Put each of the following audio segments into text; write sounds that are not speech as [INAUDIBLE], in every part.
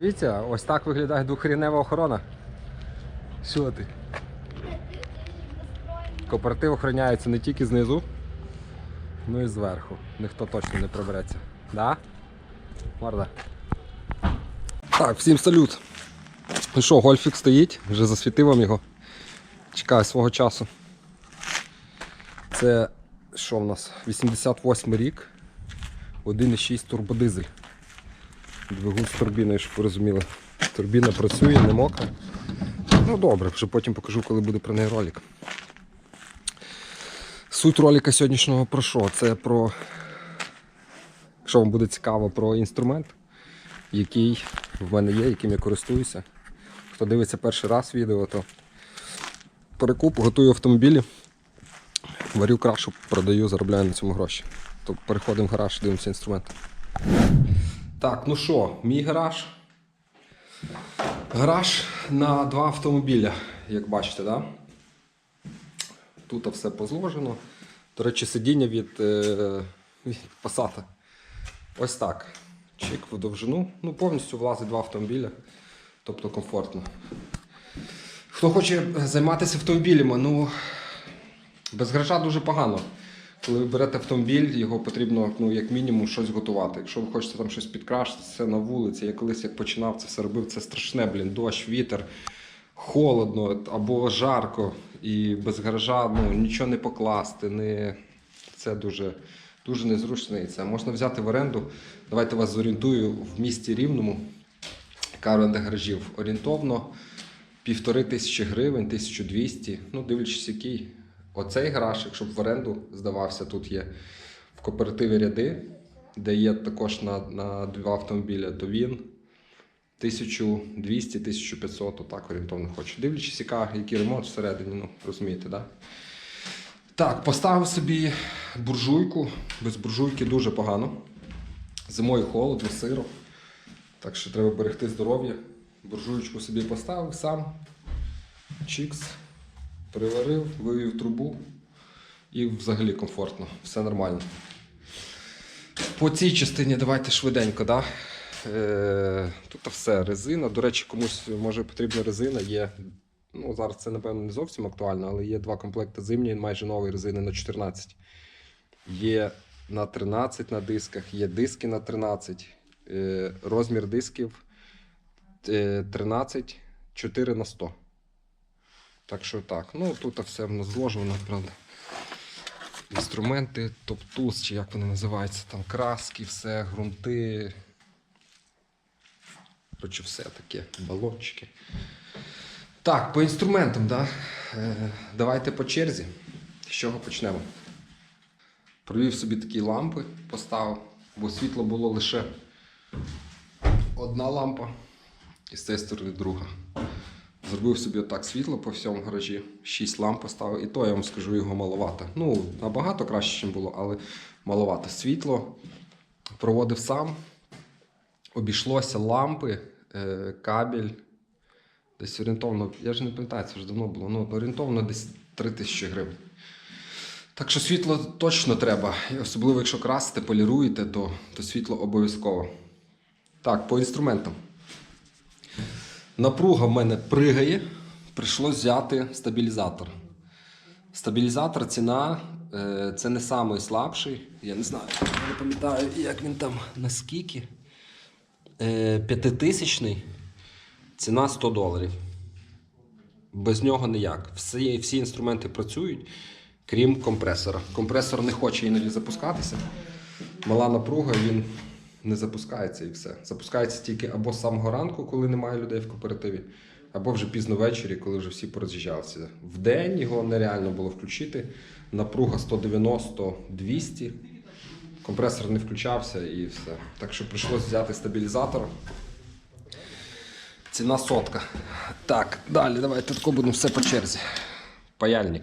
Дивіться, ось так виглядає двохрінева охорона. Що ти? Кооператив охороняється не тільки знизу, ну і зверху. Ніхто точно не прибереться. Да? Морда. Так, всім салют. Ну що, гольфік стоїть, вже засвітив вам його. Чекаю свого часу. Це що в нас? 88 рік. 1,6 турбодизель. Двигун з турбіною, щоб ви розуміли. Турбіна працює, не мокра. Ну добре, вже потім покажу, коли буде про неї ролик. Суть ролика сьогоднішнього про що? Це про, якщо вам буде цікаво, про інструмент, який в мене є, яким я користуюся. Хто дивиться перший раз відео, то перекуп, готую автомобілі, варю крашу, продаю, заробляю на цьому гроші. То переходимо в гараж, дивимося інструмент. Так, ну що, мій гараж. Гараж на два автомобіля, як бачите, да? Тут все позложено. До речі, сидіння від, е, від Passat. Ось так. Чик в довжину. Ну, повністю влазить два автомобіля. Тобто комфортно. Хто хоче займатися автомобілями, ну без гаража дуже погано. Коли ви берете автомобіль, його потрібно ну, як мінімум щось готувати. Якщо ви хочете там щось підкрашити, це на вулиці. Я колись як починав це все робив, це страшне, блін, дощ, вітер, холодно або жарко. І без гаража ну, нічого не покласти. Не... Це дуже, дуже незручно. І це можна взяти в оренду. Давайте вас зорієнтую в місті Рівному. Яка гаражів орієнтовно півтори тисячі гривень, 1200. Ну, дивлячись, який. Оцей гараж, якщо б в оренду здавався, тут є в кооперативі ряди, де є також на, на два автомобіля, то він 1200-1500, отак орієнтовно хочу. Дивлячись, яка, який ремонт всередині, ну розумієте, да? Так, поставив собі буржуйку. Без буржуйки дуже погано. Зимою холодно, сиро. Так що треба берегти здоров'я. Буржуючку собі поставив сам. Чікс. Приварив, вивів трубу і взагалі комфортно, все нормально. По цій частині давайте швиденько. Да? Е, тут все, резина. До речі, комусь може потрібна резина. Є, ну зараз це напевно не зовсім актуально, але є два комплекти зимньої, майже нової резини на 14. Є на 13 на дисках, є диски на 13. Е, розмір дисків е, 13, 4 на 100. Так що так. Ну тут все в нас зложено, правда. Інструменти, топтуз, чи як вони називаються, там краски, все, ґрунти. Коротше, все таке, балончики. Так, по інструментам, да? е, давайте по черзі. З чого почнемо? Провів собі такі лампи, поставив, бо світло було лише одна лампа і з цієї сторони друга. Зробив собі отак світло по всьому гаражі, 6 ламп поставив, і то я вам скажу його маловато. Ну, набагато краще, ніж було, але маловато. Світло проводив сам. Обійшлося лампи, е, кабель. Десь орієнтовно, я ж не пам'ятаю, це вже давно було, ну орієнтовно десь 3 тисячі гривень. Так що світло точно треба. І особливо, якщо красите, поліруєте, то, то світло обов'язково. Так, по інструментам. Напруга в мене пригає, прийшлось взяти стабілізатор. Стабілізатор ціна е, це не найслабший. Я не знаю, не пам'ятаю, як він там наскільки. Е, П'ятитисячний, ціна 100 доларів. Без нього ніяк. Всі, всі інструменти працюють, крім компресора. Компресор не хоче іноді запускатися. Мала напруга, він не запускається і все. Запускається тільки або з самого ранку, коли немає людей в кооперативі, або вже пізно ввечері, коли вже всі пороз'їжджалися. В день його нереально було включити. Напруга 190-200. Компресор не включався і все. Так що прийшлося взяти стабілізатор. Ціна сотка. Так, далі давайте тако будемо все по черзі. Паяльник.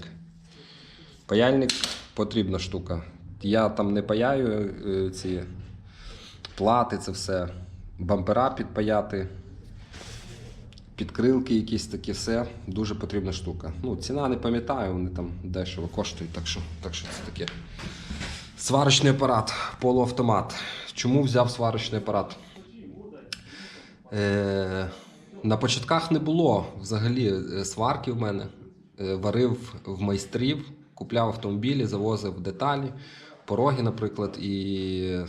Паяльник потрібна штука. Я там не паяю е, ці плати, це все. Бампера підпаяти, підкрилки якісь такі, все. Дуже потрібна штука. Ну, ціна не пам'ятаю, вони там дешево коштують, так що, так що це таке. Сварочний апарат, полуавтомат. Чому взяв сварочний апарат? Е, на початках не було взагалі е, сварки в мене. Е, варив в майстрів, купляв автомобілі, завозив деталі, пороги, наприклад, і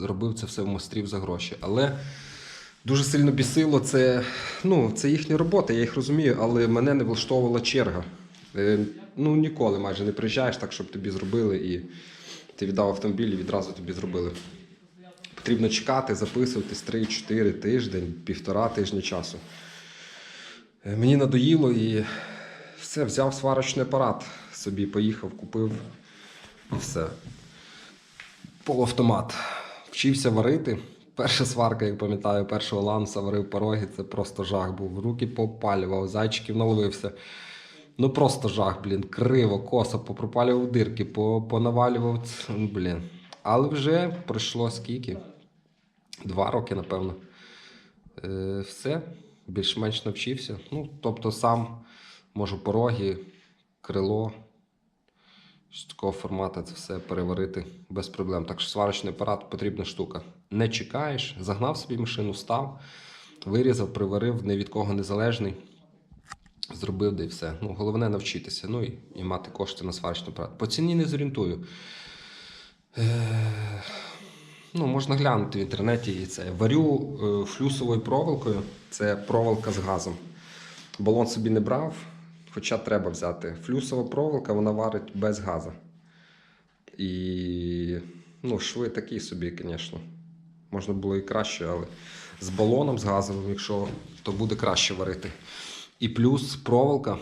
робив це все в майстрів за гроші. Але дуже сильно бісило це, ну, це їхня робота, я їх розумію, але мене не влаштовувала черга. Е, ну, ніколи майже не приїжджаєш так, щоб тобі зробили, і ти віддав автомобіль і відразу тобі зробили. Потрібно чекати, записуватись 3-4 тиждень, півтора тижня часу. Е, Мені надоїло і все, взяв сварочний апарат собі, поїхав, купив і все. Полуавтомат. Вчився варити. Перша сварка, як пам'ятаю, першого ланса варив пороги, це просто жах був. Руки попалював, зайчиків наловився. Ну просто жах, блін, криво, косо, попропалював дирки, понавалював. Блін. Але вже пройшло скільки? Два роки, напевно. Е, все, більш-менш навчився. Ну, тобто сам можу пороги, крило. З такого формату це все переварити без проблем. Так що сварочний апарат потрібна штука. Не чекаєш, загнав собі машину, став, вирізав, приварив, ні від кого незалежний. Зробив да і все. Ну, головне навчитися. Ну і, і мати кошти на сварочний апарат. По ціні не зорієнтую. Е, ну, можна глянути в інтернеті і це. Варю е, флюсовою проволокою. Це проволока з газом. Балон собі не брав, хоча треба взяти. Флюсова проволока, вона варить без газу. І ну, шви такі собі, звісно. Можна було і краще, але з балоном, з газовим, якщо то буде краще варити. І плюс проволока,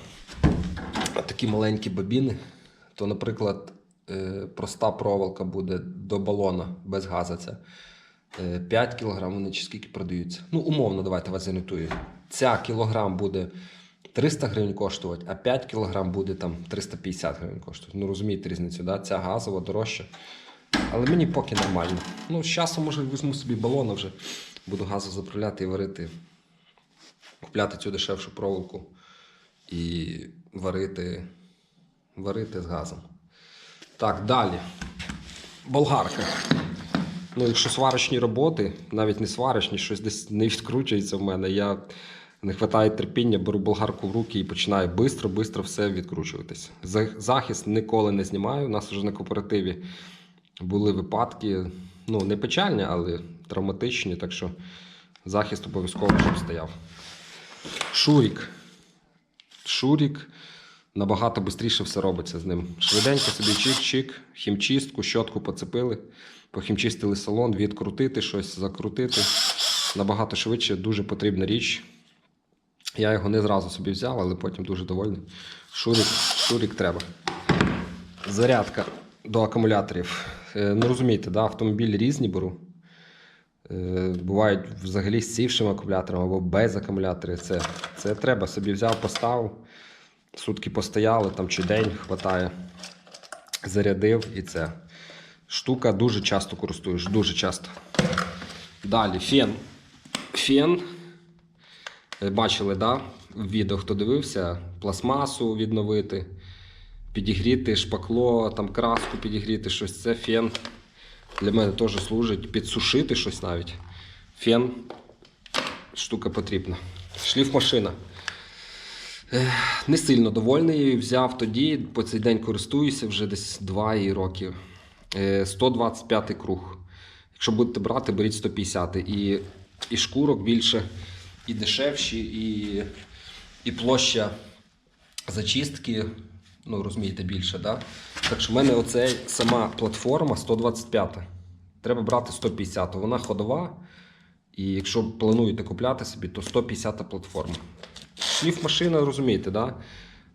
такі маленькі бобіни, то, наприклад, е, проста проволока буде до балона без газу. Це е, 5 кг, вони чи скільки продаються. Ну, умовно, давайте вас занотую. Ця кілограм буде 300 гривень коштувати, а 5 кг буде там 350 гривень коштувати. Ну, розумієте різницю, да? ця газова дорожча. Але мені поки нормально. Ну, з часом, може, візьму собі балон, вже буду газу заправляти і варити. Купляти цю дешевшу проволоку і варити, варити з газом. Так, далі. Болгарка. Ну, якщо сварочні роботи, навіть не сварочні, щось десь не відкручується в мене. Я не вистачає терпіння, беру болгарку в руки і починаю швидко-швидко все відкручуватись. Захист ніколи не знімаю. У нас вже на кооперативі були випадки, ну, не печальні, але травматичні, так що захист обов'язково щоб стояв. Шурік. Шурік набагато швидше все робиться з ним. Швиденько собі чик-чик, хімчистку, щотку поцепили, похімчистили салон, відкрутити щось, закрутити. Набагато швидше, дуже потрібна річ. Я його не зразу собі взяв, але потім дуже довольний. Шурік, шурік треба. Зарядка до акумуляторів. Е, Ну розумієте, да, автомобілі різні беру. Е, Бувають взагалі з сівшим акумулятором або без акумуляторів. Це, це треба собі взяв, поставив, сутки постояли там чи день хватає, зарядив і це. Штука дуже часто користуєш, дуже часто. Далі фен. Фен. Е, Бачили, да? Відео, хто дивився, пластмасу відновити, підігріти шпакло, там краску підігріти, щось. Це фен. Для мене теж служить підсушити щось навіть. Фен штука потрібна. Шліфмашина. Не сильно довольний взяв тоді, по цей день користуюся вже десь 2 роки. Е, 125 круг. Якщо будете брати, беріть 150. І, і шкурок більше, і дешевші, і, і площа зачистки, ну розумієте, більше. Да? Так що в мене оцей сама платформа 125. Треба брати 150. Вона ходова. І якщо плануєте купляти собі, то 150 платформа. Шліф машина, розумієте, да?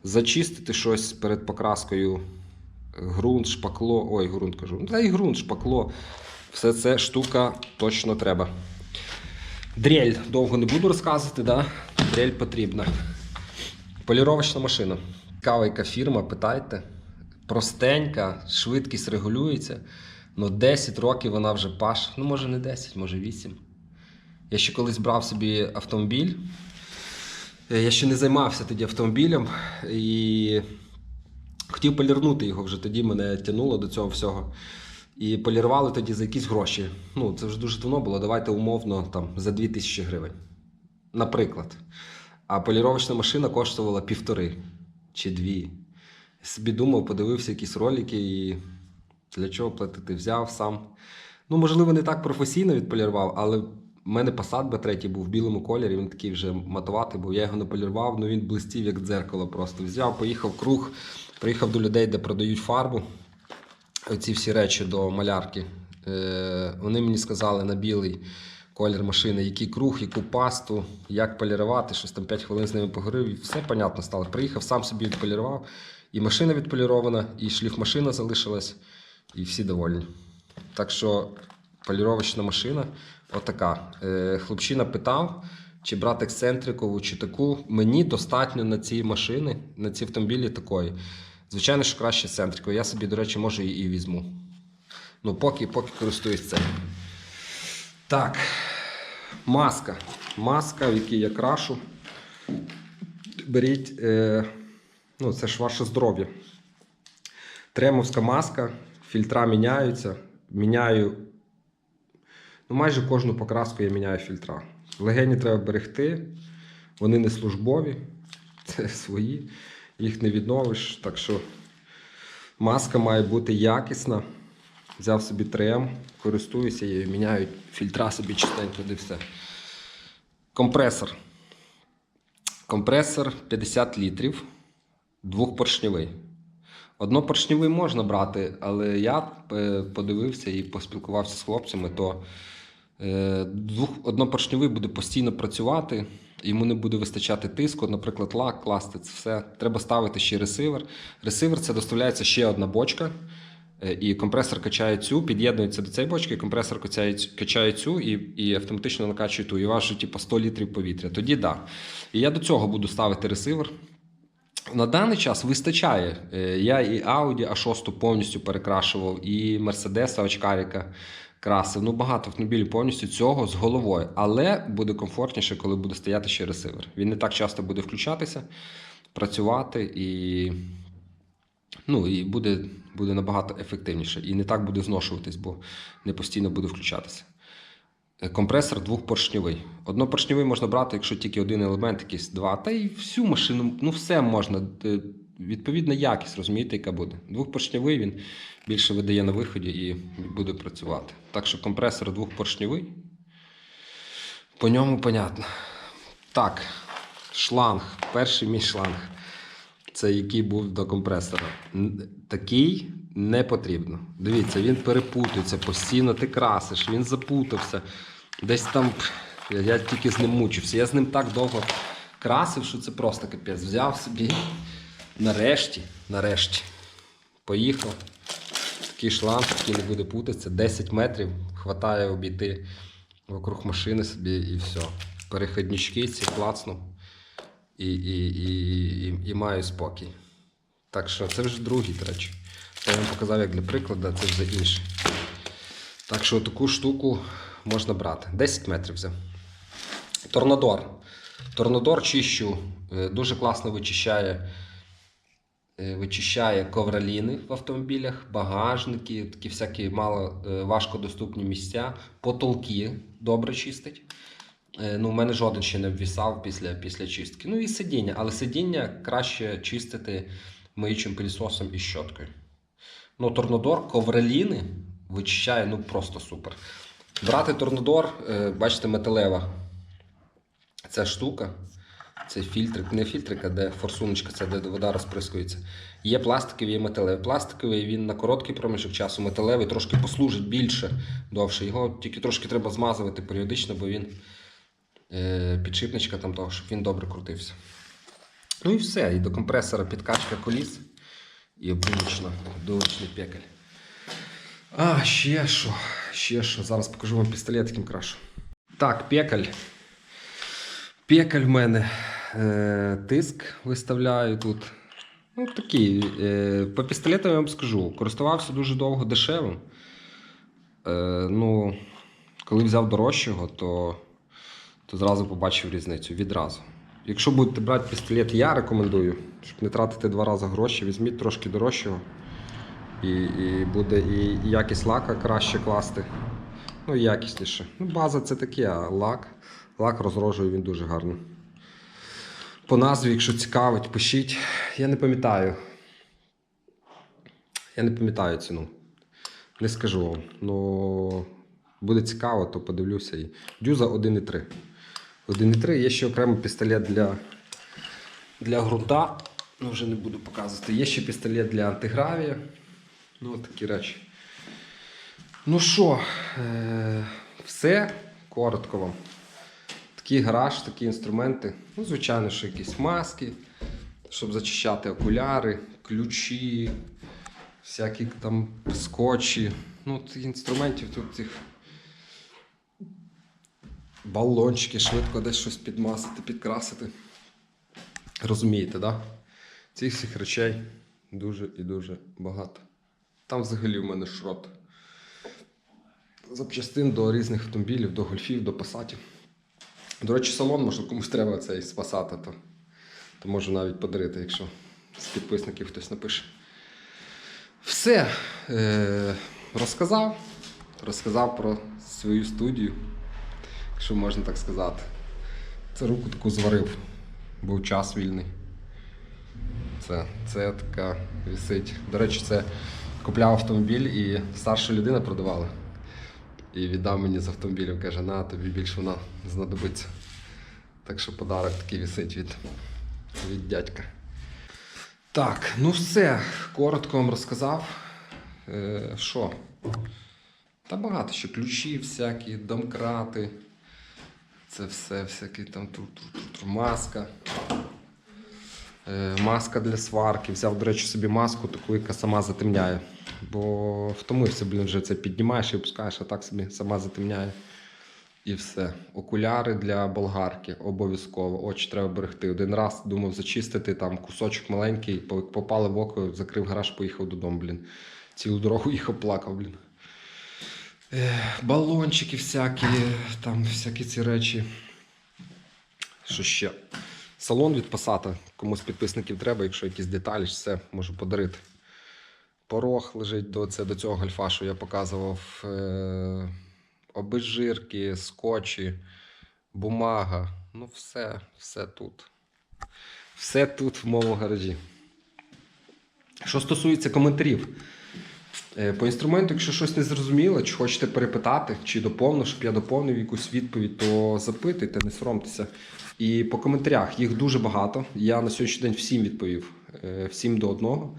зачистити щось перед покраскою. Грунт, шпакло. Ой, грунт кажу. Та і грунт, шпакло. Все це штука точно треба. Дрель довго не буду розказувати, да? дрель потрібна. Поліровочна машина. Цікава фірма, питайте. Простенька, швидкість регулюється. Ну 10 років вона вже паш. Ну, може не 10, може 8. Я ще колись брав собі автомобіль. Я ще не займався тоді автомобілем і хотів полірнути його вже тоді мене тягнуло до цього всього. І полірували тоді за якісь гроші. Ну, це вже дуже давно було. Давайте умовно там за 2000 гривень. Наприклад. А поліровочна машина коштувала півтори чи дві. Собі думав, подивився якісь ролики і для чого платити? Взяв сам. Ну, можливо, не так професійно відполірував, але в мене Passat B3 був в білому кольорі, він такий вже матуватий був. Я його не полірував, ну він блистів як дзеркало просто. Взяв, поїхав круг, приїхав до людей, де продають фарбу. Оці всі речі до малярки. Е, вони мені сказали на білий колір машини, який круг, яку пасту, як полірувати, щось там 5 хвилин з ними поговорив, і все понятно стало. Приїхав, сам собі відполірував. І машина відполірована, і шліфмашина залишилась, і всі довольні. Так що поліровочна машина отака. Е, хлопчина питав, чи брати ексцентрикову, чи таку. Мені достатньо на ці машини, на ці автомобілі такої. Звичайно, що краще центрикову. Я собі, до речі, може і візьму. Ну, поки, поки користуюсь цим. Так, маска. Маска, в якій я крашу. Беріть, е, ну, це ж ваше здоров'я. Тремовська маска, фільтра міняються. Міняю. Ну, майже кожну покраску я міняю фільтра. Легені треба берегти, вони не службові, це свої, їх не відновиш. Так що маска має бути якісна. Взяв собі 3М, користуюся її, міняю фільтра собі чистенько, де все. Компресор. Компресор 50 літрів, двохпоршньовий. Однопоршньовий можна брати, але я е, подивився і поспілкувався з хлопцями, то е, двох, однопоршньовий буде постійно працювати, йому не буде вистачати тиску, наприклад, лак, класти це все. Треба ставити ще ресивер. Ресивер це доставляється ще одна бочка. Е, І компресор качає цю, під'єднується до цієї бочки, компресор качає, цю- і, і автоматично накачує ту. І важить типу 100 літрів повітря. Тоді так. Да. І я до цього буду ставити ресивер. На даний час вистачає. Е, Я і Audi A6 повністю перекрашував, і Mercedes очкаріка красив. Ну, багато автомобілів повністю цього з головою. Але буде комфортніше, коли буде стояти ще ресивер. Він не так часто буде включатися, працювати і, ну, і буде, буде набагато ефективніше. І не так буде зношуватись, бо не постійно буде включатися. Е, Компресор двохпоршньовий. Однопоршньовий можна брати, якщо тільки один елемент, якийсь два. Та й всю машину, ну все можна. Відповідна якість, розумієте, яка буде. Двохпоршньовий він більше видає на виході і буде працювати. Так що компресор двохпоршньовий. По ньому понятно. Так, шланг. Перший мій шланг. Це який був до компресора. Такий не потрібно. Дивіться, він перепутується, постійно ти красиш, він запутався. Десь там я тільки з ним мучився. Я з ним так довго красив, що це просто капець. Взяв собі нарешті, нарешті, поїхав. Такий шланг, який не буде путатися. 10 метрів хватає обійти вокруг машини собі і все. Переходнички ці клацнув і, і, і, і, і маю спокій. Так що це вже другий, речі. Я вам показав як для прикладу, це вже інший. Так що таку штуку можна брати. 10 метрів взяв. Торнадор. Торнадор чищу. е, Дуже класно вичищає, вичищає ковроліни в автомобілях, багажники, такі всякі мало е, важкодоступні місця, потолки добре чистить. Е, Ну, у мене жоден ще не обвісав після, після чистки. Ну і сидіння, але сидіння краще чистити миючим пилісосом і щоткою. Ну, торнадор, ковроліни вичищає ну просто супер. Брати торнадор, е, бачите, металева. Ця штука, це фільтрик, не фільтрик, а де форсуночка, це де вода розприскується. Є пластиковий, є металевий. Пластиковий він на короткий проміжок часу, металевий трошки послужить більше довше. Його тільки трошки треба змазувати періодично, бо він е, підшипничка там того, щоб він добре крутився. Ну і все. І до компресора підкачка коліс і обручно, обдувочний пекель. А, ще що, ще що. Зараз покажу вам пістолет, яким крашу. Так, пекаль. Пекаль в мене. Е, тиск виставляю тут. Ну, такий. Е, по пістолету я вам скажу. Користувався дуже довго дешевим. Е, ну, коли взяв дорожчого, то, то зразу побачив різницю. Відразу. Якщо будете брати пістолет, я рекомендую, щоб не тратити два рази гроші, візьміть трошки дорожчого. І, і буде і якість лака краще класти. Ну, і якісніше. Ну, база це таке, а лак. Лак розрожує він дуже гарно. По назві, якщо цікавить, пишіть. Я не пам'ятаю. Я не пам'ятаю ціну. Не скажу вам. Ну, буде цікаво, то подивлюся. І Дюза 1,3. 1,3 є ще окремий пістолет для, для ґрунта. Ну, вже не буду показувати. Є ще пістолет для антигравія. Ну, от такі речі. Ну що, е- все коротко вам. Такий гараж, такі інструменти. Ну, звичайно, що якісь маски, щоб зачищати окуляри, ключі, всякі там скотчі. Ну, цих інструментів тут цих балончики, швидко десь щось підмасити, підкрасити. Розумієте? Да? Цих всіх речей дуже і дуже багато. Там взагалі в мене шрот. Запчастин до різних автомобілів, до гольфів, до пасатів. До речі, салон, може комусь треба цей з пасата, то, то можу навіть подарити, якщо з підписників хтось напише. Все. Е- розказав. Розказав про свою студію, якщо можна так сказати. Це руку таку зварив. Був час вільний. Це, це така висить. До речі, це купляв автомобіль і старша людина продавала. І віддав мені з автомобілем, каже, на тобі більше вона знадобиться. Так що подарок такий висить від, від дядька. Так, ну все. Коротко вам розказав. Е, що? Та багато ще ключі всякі, домкрати. Це все, всякі там тур-тур-тур, маска. Е, маска для сварки. Взяв, до речі, собі маску, таку, яка сама затемняє. Бо втомився, блін, вже це піднімаєш і опускаєш, а так собі сама затемняє. І все. Окуляри для болгарки обов'язково. Очі треба берегти. Один раз думав зачистити там кусочок маленький, попали в око, закрив гараж, поїхав додому, блін. Цілу дорогу [LAUGHS] їхав, плакав, блін. Балончики всякі, там всякі ці речі. Що ще? Салон від Passat. Комусь підписників треба, якщо якісь деталі, все можу подарити. Порог лежить до, це, до цього гольфа, що я показував. Е, обезжирки, скотчі, бумага. Ну, все, все тут. Все тут в моєму гаражі. Що стосується коментарів. Е, По інструменту, якщо щось не зрозуміло, чи хочете перепитати, чи доповнив, щоб я доповнив якусь відповідь, то запитуйте, не соромтеся. І по коментарях їх дуже багато. Я на сьогоднішній день всім відповів, е, всім до одного.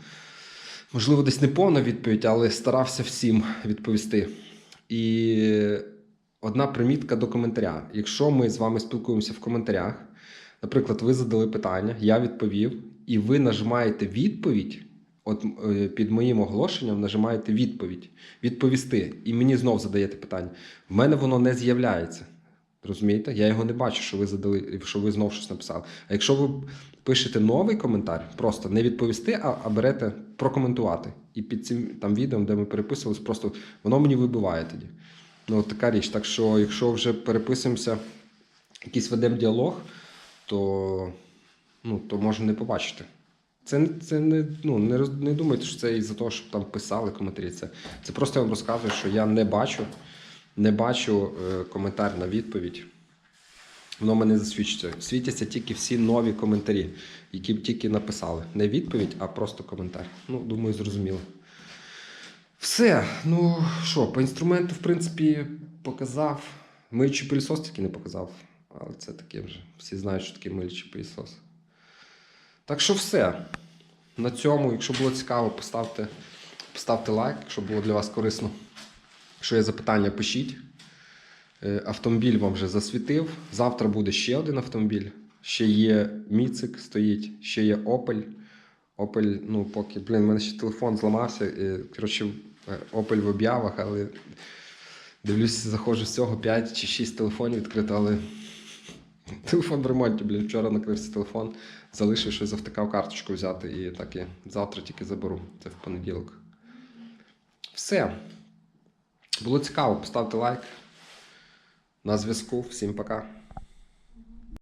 Можливо, десь не повна відповідь, але старався всім відповісти. І одна примітка до коментаря. Якщо ми з вами спілкуємося в коментарях, наприклад, ви задали питання, я відповів, і ви нажимаєте відповідь. От е, під моїм оголошенням нажимаєте відповідь, відповісти, і мені знов задаєте питання. В мене воно не з'являється. Розумієте? Я його не бачу, що ви задали, що ви знов щось написали. А якщо ви пишете новий коментар, просто не відповісти, а, а берете прокоментувати. І під цим там відео, де ми переписувалися, просто воно мені вибиває тоді. Ну, така річ. Так що, якщо вже переписуємося, якийсь ведемо діалог, то, ну, то можна не побачити. Це, це не, ну, не, роз- не думайте, що це із-за того, щоб там писали коментарі. Це, це просто я вам розказую, що я не бачу, не бачу е, коментар на відповідь. Воно мене засвідчиться. Світяться тільки всі нові коментарі, які б тільки написали. Не відповідь, а просто коментар. Ну, думаю, зрозуміло. Все. Ну що, по інструменту, в принципі, показав. Миючий пилісос тільки не показав. Але це таке вже. Всі знають, що таке миючий пилісос. Так що все. На цьому, якщо було цікаво, поставте, поставте лайк, якщо було для вас корисно. Якщо є запитання, пишіть. Е, Автомобіль вам вже засвітив. Завтра буде ще один автомобіль. Ще є Міцик стоїть, ще є Opel. Opel, ну поки, блін, в мене ще телефон зламався. Коротше, е, Opel в об'явах, але дивлюсь, заходжу з цього 5 чи 6 телефонів відкрито, але [LAUGHS] телефон в ремонті, блін, вчора накрився телефон, залишив щось завтикав карточку взяти і так і завтра тільки заберу. Це в понеділок. Все. Було цікаво, поставте лайк. На зв'язку. Всім пока.